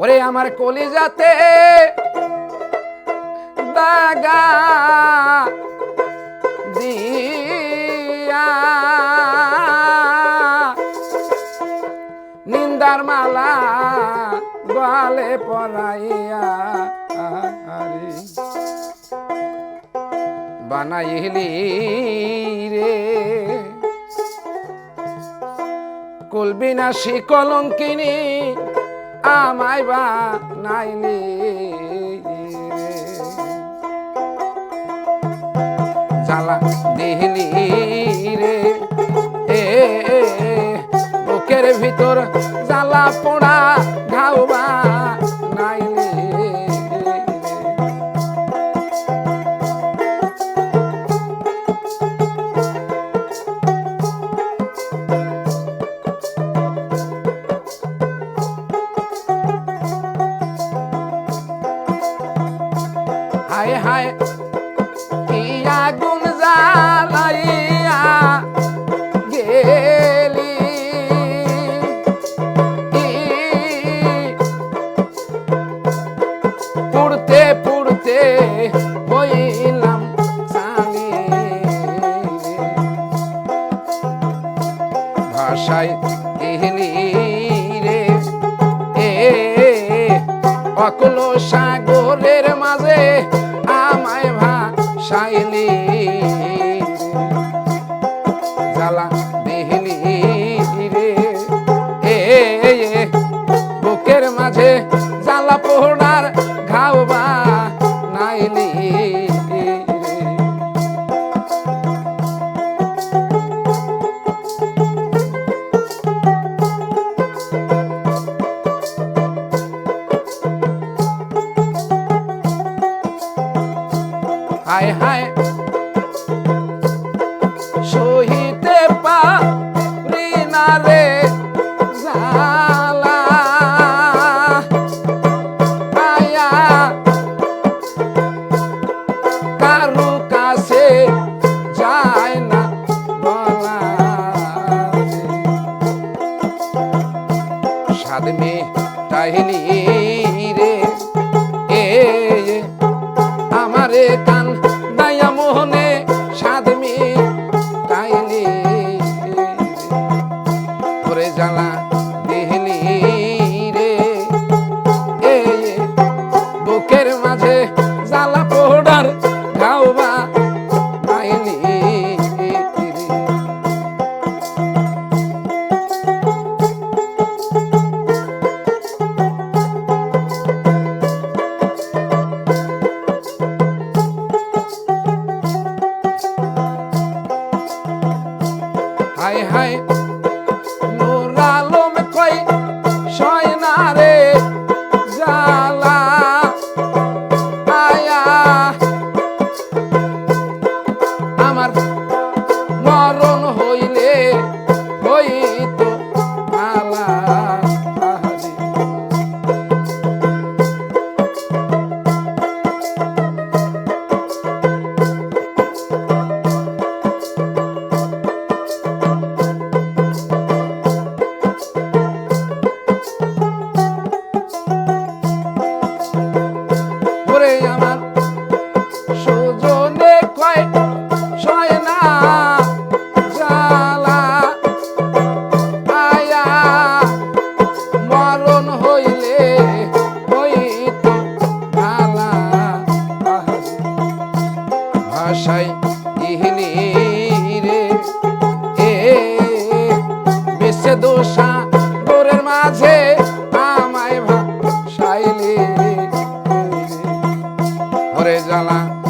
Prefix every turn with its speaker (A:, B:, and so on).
A: ওরে আমার কলিজাতে দাগা দিয়া। নিন্দার মালা গলে পরাইয়া বানাইলি রে। কুলবিনাশী কলঙ্কিনী আমায় বা নাইলি জ্বালা দিহলি রে। এ বুকের ভিতর জ্বালা পোড়া ভাষায় ইহলি রে এ অকল সাগরের মাঝে আমায় ভাসাইলি। জ্বালা হায় হায়। সহিতে পারি আয়া। কারু কাছে যায় না বলা সাদ মে টাহিলি রে আমারে দোষা গোরের মাঝে আমায় ভাসাইলি ওরে জ্বালা।